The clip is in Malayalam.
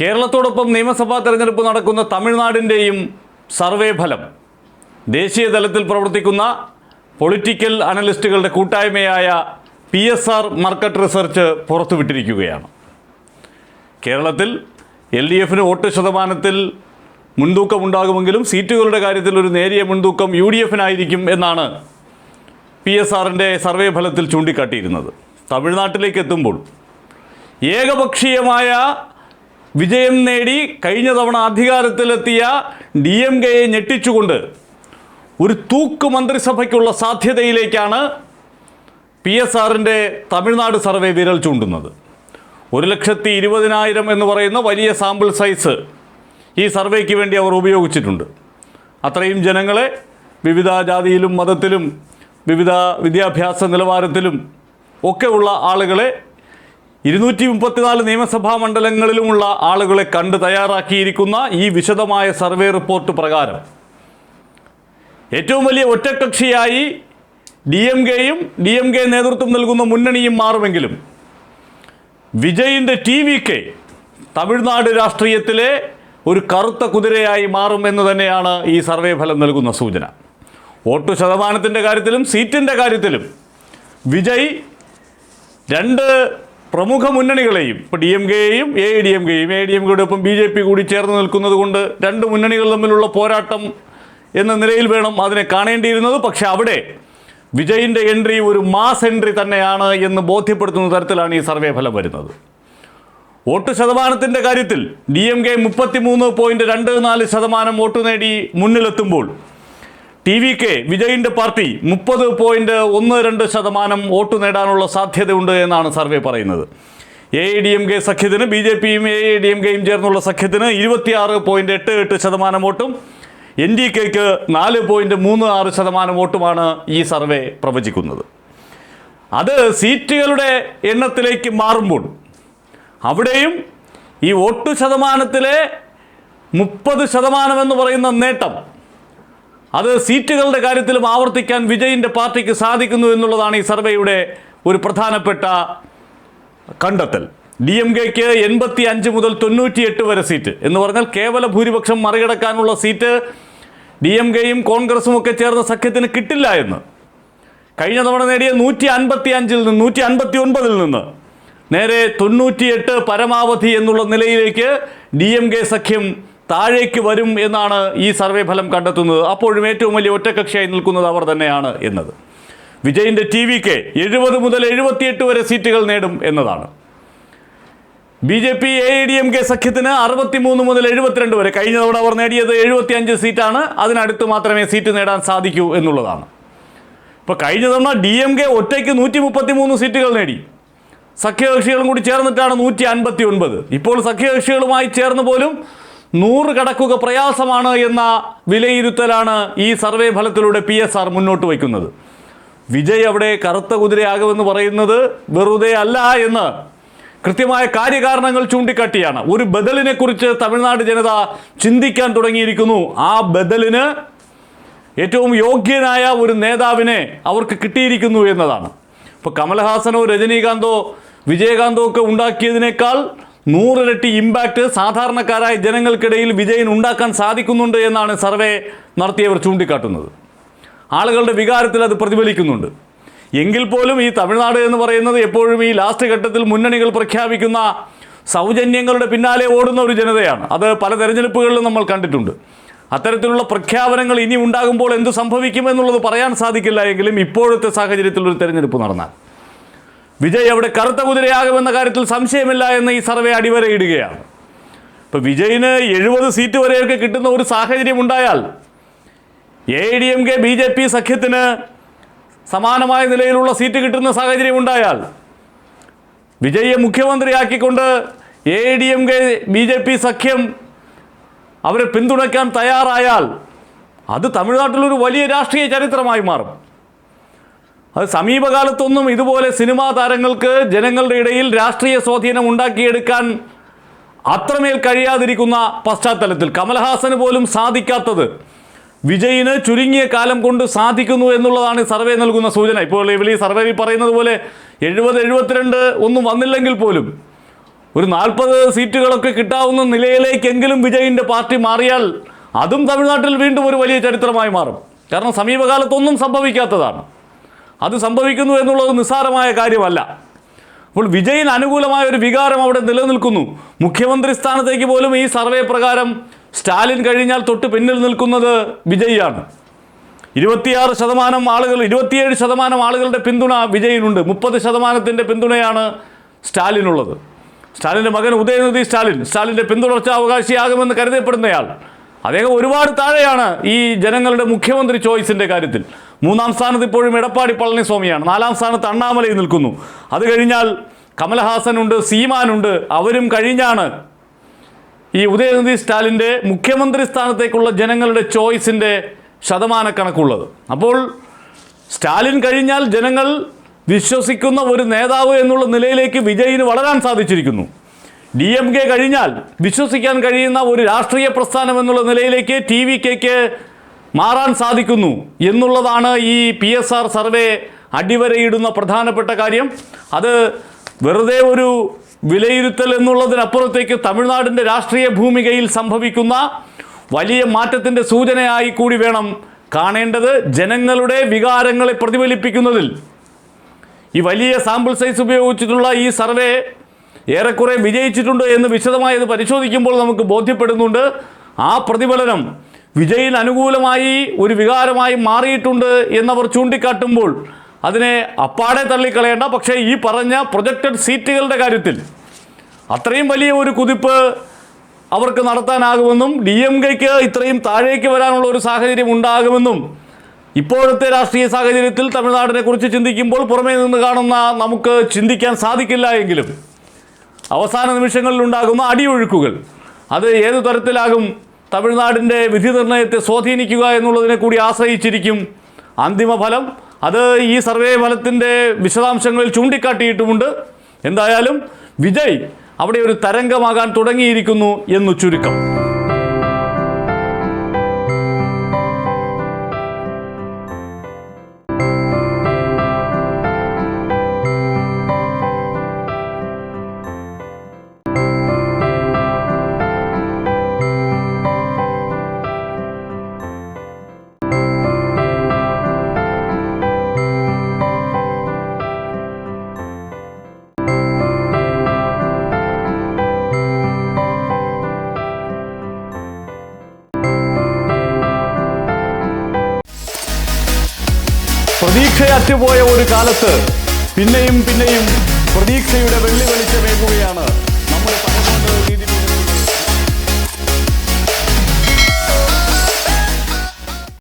കേരളത്തോടൊപ്പം നിയമസഭാ തെരഞ്ഞെടുപ്പ് നടക്കുന്ന തമിഴ്നാടിന്റെയും സർവേ ഫലം. ദേശീയ തലത്തിൽ പ്രവർത്തിക്കുന്ന പൊളിറ്റിക്കൽ അനലിസ്റ്റുകളുടെ കൂട്ടായ്മയായ P S R market research പുറത്തുവിട്ടിരിക്കുകയാണ്. കേരളത്തിൽ എൽ ഡി എഫിന് വോട്ട് ശതമാനത്തിൽ മുൻതൂക്കമുണ്ടാകുമെങ്കിലും സീറ്റുകളുടെ കാര്യത്തിൽ ഒരു നേരിയ മുൻതൂക്കം യു ഡി എഫിനായിരിക്കും എന്നാണ് പി എസ് ആറിന്റെ സർവേ ഫലത്തിൽ ചൂണ്ടിക്കാട്ടിയിരുന്നത്. തമിഴ്നാട്ടിലേക്ക് എത്തുമ്പോൾ ഏകപക്ഷീയമായ വിജയം നേടി കഴിഞ്ഞ തവണ അധികാരത്തിലെത്തിയ ഡി എം കെയെ ഞെട്ടിച്ചുകൊണ്ട് ഒരു തൂക്ക് മന്ത്രിസഭയ്ക്കുള്ള സാധ്യതയിലേക്കാണ് പി എസ് ആറിന്റെ തമിഴ്നാട് സർവേ വിരൽ ചൂണ്ടുന്നത്. ഒരു ലക്ഷത്തി ഇരുപതിനായിരം എന്ന് പറയുന്ന വലിയ സാമ്പിൾ സൈസ് ഈ സർവേക്ക് വേണ്ടി അവർ ഉപയോഗിച്ചിട്ടുണ്ട്. അത്രയും ജനങ്ങളെ വിവിധ ജാതിയിലും മതത്തിലും വിവിധ വിദ്യാഭ്യാസ നിലവാരത്തിലും ഒക്കെയുള്ള ആളുകളെ ഇരുന്നൂറ്റി മുപ്പത്തിനാല് നിയമസഭാ മണ്ഡലങ്ങളിലുമുള്ള ആളുകളെ കണ്ട് തയ്യാറാക്കിയിരിക്കുന്ന ഈ വിശദമായ സർവേ റിപ്പോർട്ട് പ്രകാരം ഏറ്റവും വലിയ ഒറ്റക്കക്ഷിയായി ഡി എം കെയും ഡി എം കെ നേതൃത്വം നൽകുന്ന മുന്നണിയും മാറുമെങ്കിലും വിജയിന്റെ ടി വി കെ തമിഴ്നാട് രാഷ്ട്രീയത്തിലെ ഒരു കറുത്ത കുതിരയായി മാറും എന്ന് തന്നെയാണ് ഈ സർവേ ഫലം നൽകുന്ന സൂചന. വോട്ട് ശതമാനത്തിന്റെ കാര്യത്തിലും സീറ്റിന്റെ കാര്യത്തിലും വിജയ് രണ്ട് പ്രമുഖ മുന്നണികളെയും ഇപ്പോൾ ഡി എം കെയെയും എ ഡി എം കെയും എ ഡി എം കെയുടെ ഒപ്പം ബി ജെ പി കൂടി ചേർന്ന് നിൽക്കുന്നത് കൊണ്ട് രണ്ട് മുന്നണികൾ തമ്മിലുള്ള പോരാട്ടം എന്ന നിലയിൽ വേണം അതിനെ കാണേണ്ടിയിരുന്നത്. പക്ഷെ അവിടെ വിജയിന്റെ എൻട്രി ഒരു മാസ് എൻട്രി തന്നെയാണ് എന്ന് ബോധ്യപ്പെടുത്തുന്ന തരത്തിലാണ് ഈ സർവേ ഫലം വരുന്നത്. വോട്ട് ശതമാനത്തിന്റെ കാര്യത്തിൽ ഡി എം കെ മുപ്പത്തിമൂന്ന് പോയിന്റ് രണ്ട് നാല് ശതമാനം വോട്ട് നേടി മുന്നിലെത്തുമ്പോൾ ടി വി കെ വിജയിന്റെ പാർട്ടി മുപ്പത് പോയിന്റ് ഒന്ന് രണ്ട് ശതമാനം വോട്ട് നേടാനുള്ള സാധ്യതയുണ്ട് എന്നാണ് സർവേ പറയുന്നത്. A I D M K സഖ്യത്തിന് ബി ജെ പിയും എ ഐ ഡി എം കെയും ചേർന്നുള്ള സഖ്യത്തിന് ഇരുപത്തിയാറ് പോയിന്റ് എട്ട് എട്ട് ശതമാനം വോട്ടും എൻ ഡി കെക്ക് നാല് പോയിന്റ് മൂന്ന് ആറ് ശതമാനം വോട്ടുമാണ് ഈ സർവേ പ്രവചിക്കുന്നത്. അത് സീറ്റുകളുടെ എണ്ണത്തിലേക്ക് മാറുമ്പോൾ അവിടെയും ഈ വോട്ട് ശതമാനത്തിലെ മുപ്പത് ശതമാനം എന്ന് പറയുന്ന നേട്ടം അത് സീറ്റുകളുടെ കാര്യത്തിലും ആവർത്തിക്കാൻ വിജയിന്റെ പാർട്ടിക്ക് സാധിക്കുന്നു എന്നുള്ളതാണ് ഈ സർവേയുടെ ഒരു പ്രധാനപ്പെട്ട കണ്ടെത്തൽ. ഡി എം കെക്ക് എൺപത്തി അഞ്ച് മുതൽ തൊണ്ണൂറ്റിയെട്ട് വരെ സീറ്റ്. എന്ന് പറഞ്ഞാൽ കേവല ഭൂരിപക്ഷം മറികടക്കാനുള്ള സീറ്റ് ഡി എം കെയും കോൺഗ്രസും ഒക്കെ ചേർന്ന സഖ്യത്തിന് കിട്ടില്ല എന്ന്. കഴിഞ്ഞ തവണ നേടിയ നൂറ്റി അൻപത്തി അഞ്ചിൽ നിന്ന് നൂറ്റി അൻപത്തി ഒൻപതിൽ നിന്ന് നേരെ തൊണ്ണൂറ്റിയെട്ട് പരമാവധി എന്നുള്ള നിലയിലേക്ക് ഡി എം കെ സഖ്യം താഴേക്ക് വരും എന്നാണ് ഈ സർവേ ഫലം കണ്ടെത്തുന്നത്. അപ്പോഴും ഏറ്റവും വലിയ ഒറ്റക്കക്ഷിയായി നിൽക്കുന്നത് അവർ തന്നെയാണ് എന്നത്. വിജയിന്റെ ടി വി കെ എഴുപത് മുതൽ എഴുപത്തിയെട്ട് വരെ സീറ്റുകൾ നേടും എന്നതാണ്. B J P A D M K സഖ്യത്തിന് അറുപത്തിമൂന്ന് മുതൽ എഴുപത്തിരണ്ട് വരെ കഴിഞ്ഞ തവണ അവർ നേടിയത് എഴുപത്തിയഞ്ച് സീറ്റാണ്. അതിനടുത്ത് മാത്രമേ സീറ്റ് നേടാൻ സാധിക്കൂ എന്നുള്ളതാണ്. ഇപ്പോൾ കഴിഞ്ഞ തവണ ഡി എം കെ ഒറ്റയ്ക്ക് നൂറ്റി മുപ്പത്തി മൂന്ന് സീറ്റുകൾ നേടി. സഖ്യകക്ഷികളും കൂടി ചേർന്നിട്ടാണ് നൂറ്റി അൻപത്തി ഒൻപത് ഇപ്പോൾ സഖ്യകക്ഷികളുമായി ചേർന്ന് പോലും നൂറ് കടക്കുക പ്രയാസമാണ് എന്ന വിലയിരുത്തലാണ് ഈ സർവേ ഫലത്തിലൂടെ പി എസ് ആർ മുന്നോട്ട് വയ്ക്കുന്നത്. വിജയ് അവിടെ കറുത്ത കുതിരയാകുമെന്ന് പറയുന്നത് വെറുതെ അല്ല എന്ന് കൃത്യമായ കാര്യകാരണങ്ങൾ ചൂണ്ടിക്കാട്ടിയാണ്. ഒരു ബദലിനെ കുറിച്ച് തമിഴ്നാട് ജനത ചിന്തിക്കാൻ തുടങ്ങിയിരിക്കുന്നു. ആ ബദലിന് ഏറ്റവും യോഗ്യനായ ഒരു നേതാവിനെ അവർക്ക് കിട്ടിയിരിക്കുന്നു എന്നതാണ്. ഇപ്പോൾ കമൽഹാസനോ രജനീകാന്തോ വിജയകാന്തോ ഒക്കെ ഉണ്ടാക്കിയതിനേക്കാൾ നൂറിരട്ടി ഇമ്പാക്റ്റ് സാധാരണക്കാരായ ജനങ്ങൾക്കിടയിൽ വിജയൻ ഉണ്ടാക്കാൻ സാധിക്കുന്നുണ്ട് എന്നാണ് സർവേ നടത്തിയവർ ചൂണ്ടിക്കാട്ടുന്നത്. ആളുകളുടെ വികാരത്തിൽ അത് പ്രതിഫലിക്കുന്നുണ്ട്. എങ്കിൽ പോലും ഈ തമിഴ്നാട് എന്ന് പറയുന്നത് എപ്പോഴും ഈ ലാസ്റ്റ് ഘട്ടത്തിൽ മുന്നണികൾ പ്രഖ്യാപിക്കുന്ന സൗജന്യങ്ങളുടെ പിന്നാലെ ഓടുന്ന ഒരു ജനതയാണ്. അത് പല തെരഞ്ഞെടുപ്പുകളിലും നമ്മൾ കണ്ടിട്ടുണ്ട്. അത്തരത്തിലുള്ള പ്രഖ്യാപനങ്ങൾ ഇനി ഉണ്ടാകുമ്പോൾ എന്ത് സംഭവിക്കുമെന്നുള്ളത് പറയാൻ സാധിക്കില്ല എങ്കിലും ഇപ്പോഴത്തെ സാഹചര്യത്തിൽ ഒരു തെരഞ്ഞെടുപ്പ് നടന്നാൽ. വിജയ് അവിടെ കറുത്ത കുതിരയാകുമെന്ന കാര്യത്തിൽ സംശയമില്ല എന്ന് ഈ സർവേ അടിവരയിടുകയാണ്. ഇപ്പോൾ വിജയിന് എഴുപത് സീറ്റ് വരെയൊക്കെ കിട്ടുന്ന ഒരു സാഹചര്യം ഉണ്ടായാൽ A D M K B J P സഖ്യത്തിന് സമാനമായ നിലയിലുള്ള സീറ്റ് കിട്ടുന്ന സാഹചര്യം ഉണ്ടായാൽ വിജയെ മുഖ്യമന്ത്രിയാക്കിക്കൊണ്ട് A D M K B J P സഖ്യം അവരെ പിന്തുണയ്ക്കാൻ തയ്യാറായാൽ അത് തമിഴ്നാട്ടിലൊരു വലിയ രാഷ്ട്രീയ ചരിത്രമായി മാറും. സമീപകാലത്തൊന്നും ഇതുപോലെ സിനിമാ താരങ്ങൾക്ക് ജനങ്ങളുടെ ഇടയിൽ രാഷ്ട്രീയ സ്വാധീനം ഉണ്ടാക്കിയെടുക്കാൻ അത്രമേൽ കഴിയാതിരിക്കുന്ന പശ്ചാത്തലത്തിൽ കമൽഹാസന് പോലും സാധിക്കാത്തത് വിജയിന് ചുരുങ്ങിയ കാലം കൊണ്ട് സാധിക്കുന്നു എന്നുള്ളതാണ് സർവേ നൽകുന്ന സൂചന. ഇപ്പോൾ ഇവർ ഈ സർവേയിൽ പറയുന്നത് പോലെ എഴുപത് എഴുപത്തിരണ്ട് ഒന്നും വന്നില്ലെങ്കിൽ പോലും ഒരു നാൽപ്പത് സീറ്റുകളൊക്കെ കിട്ടാവുന്ന നിലയിലേക്കെങ്കിലും വിജയിന്റെ പാർട്ടി മാറിയാൽ അതും തമിഴ്നാട്ടിൽ വീണ്ടും ഒരു വലിയ ചരിത്രമായി മാറും. കാരണം സമീപകാലത്തൊന്നും സംഭവിക്കാത്തതാണ്. അത് സംഭവിക്കുന്നു എന്നുള്ളത് നിസ്സാരമായ കാര്യമല്ല. അപ്പോൾ വിജയിന് അനുകൂലമായ ഒരു വികാരം അവിടെ നിലനിൽക്കുന്നു. മുഖ്യമന്ത്രി സ്ഥാനത്തേക്ക് പോലും ഈ സർവേ പ്രകാരം സ്റ്റാലിൻ കഴിഞ്ഞാൽ തൊട്ട് പിന്നിൽ നിൽക്കുന്നത് വിജയിയാണ്. ഇരുപത്തിയാറ് ശതമാനം ആളുകൾ ഇരുപത്തിയേഴ് ശതമാനം ആളുകളുടെ പിന്തുണ വിജയിനുണ്ട്. മുപ്പത് ശതമാനത്തിന്റെ പിന്തുണയാണ് സ്റ്റാലിനുള്ളത്. സ്റ്റാലിന്റെ മകൻ ഉദയനിധി സ്റ്റാലിൻ സ്റ്റാലിന്റെ പിന്തുടർച്ച അവകാശിയാകുമെന്ന് കരുതപ്പെടുന്നയാൾ. അദ്ദേഹം ഒരുപാട് താഴെയാണ് ഈ ജനങ്ങളുടെ മുഖ്യമന്ത്രി ചോയ്സിന്റെ കാര്യത്തിൽ. മൂന്നാം സ്ഥാനത്ത് ഇപ്പോഴും എടപ്പാടി പളനിസ്വാമിയാണ്. നാലാം സ്ഥാനത്ത് അണ്ണാമലയിൽ നിൽക്കുന്നു. അത് കഴിഞ്ഞാൽ കമൽഹാസനുണ്ട് സീമാനുണ്ട്. അവരും കഴിഞ്ഞാണ്. ഈ ഉദയനിധി സ്റ്റാലിന്റെ മുഖ്യമന്ത്രി സ്ഥാനത്തേക്കുള്ള ജനങ്ങളുടെ ചോയ്സിന്റെ ശതമാനക്കണക്കുള്ളത്. അപ്പോൾ സ്റ്റാലിൻ കഴിഞ്ഞാൽ ജനങ്ങൾ വിശ്വസിക്കുന്ന ഒരു നേതാവ് എന്നുള്ള നിലയിലേക്ക് വിജയിന് വളരാൻ സാധിച്ചിരിക്കുന്നു. ഡി എം കെ കഴിഞ്ഞാൽ വിശ്വസിക്കാൻ കഴിയുന്ന ഒരു രാഷ്ട്രീയ പ്രസ്ഥാനം എന്നുള്ള നിലയിലേക്ക് ടി വി കെക്ക് മാറാൻ സാധിക്കുന്നു എന്നുള്ളതാണ് ഈ പി എസ് ആർ സർവേ അടിവരയിടുന്ന പ്രധാനപ്പെട്ട കാര്യം. അത് വെറുതെ ഒരു വിലയിരുത്തൽ എന്നുള്ളതിനപ്പുറത്തേക്ക് തമിഴ്നാടിന്റെ രാഷ്ട്രീയ ഭൂമികയിൽ സംഭവിക്കുന്ന വലിയ മാറ്റത്തിന്റെ സൂചനയായി കൂടി വേണം കാണേണ്ടത് ജനങ്ങളുടെ വികാരങ്ങളെ പ്രതിഫലിപ്പിക്കുന്നതിൽ. ഈ വലിയ സാമ്പിൾ സൈസ് ഉപയോഗിച്ചിട്ടുള്ള ഈ സർവേ ഏറെക്കുറെ വിജയിച്ചിട്ടുണ്ട് എന്ന് വിശദമായത് പരിശോധിക്കുമ്പോൾ നമുക്ക് ബോധ്യപ്പെടുന്നുണ്ട്. ആ പ്രതിഫലനം വിജയിന് അനുകൂലമായി ഒരു വികാരമായി മാറിയിട്ടുണ്ട് എന്നവർ ചൂണ്ടിക്കാട്ടുമ്പോൾ അതിനെ അപ്പാടെ തള്ളിക്കളയേണ്ട. പക്ഷേ ഈ പറഞ്ഞ പ്രൊജക്റ്റഡ് സീറ്റുകളുടെ കാര്യത്തിൽ അത്രയും വലിയ ഒരു കുതിപ്പ് അവർക്ക് നടത്താനാകുമെന്നും ഡി എം കെക്ക് ഇത്രയും താഴേക്ക് വരാനുള്ള ഒരു സാഹചര്യം ഉണ്ടാകുമെന്നും ഇപ്പോഴത്തെ രാഷ്ട്രീയ സാഹചര്യത്തിൽ തമിഴ്നാടിനെ കുറിച്ച് ചിന്തിക്കുമ്പോൾ പുറമേ നിന്ന് കാണുന്ന നമുക്ക് ചിന്തിക്കാൻ സാധിക്കില്ല എങ്കിലും അവസാന നിമിഷങ്ങളിൽ ഉണ്ടാകുന്ന അടിയൊഴുക്കുകൾ അത് ഏതു തരത്തിലാകും തമിഴ്നാടിന്റെ വിധി നിർണയത്തെ സ്വാധീനിക്കുക എന്നുള്ളതിനെ കൂടി ആശ്രയിച്ചിരിക്കും അന്തിമ ഫലം. അത് ഈ സർവേ ഫലത്തിന്റെ വിശദാംശങ്ങളിൽ ചൂണ്ടിക്കാട്ടിയിട്ടുമുണ്ട്. എന്തായാലും വിജയ് അവിടെ ഒരു തരംഗമാകാൻ തുടങ്ങിയിരിക്കുന്നു എന്നു ചുരുക്കം. പ്രതീക്ഷയറ്റുപോയ ഒരു കാലത്ത് പിന്നെയും പിന്നെയും പ്രതീക്ഷയുടെ വെള്ളി വെളിച്ചമേകുകയാണ്.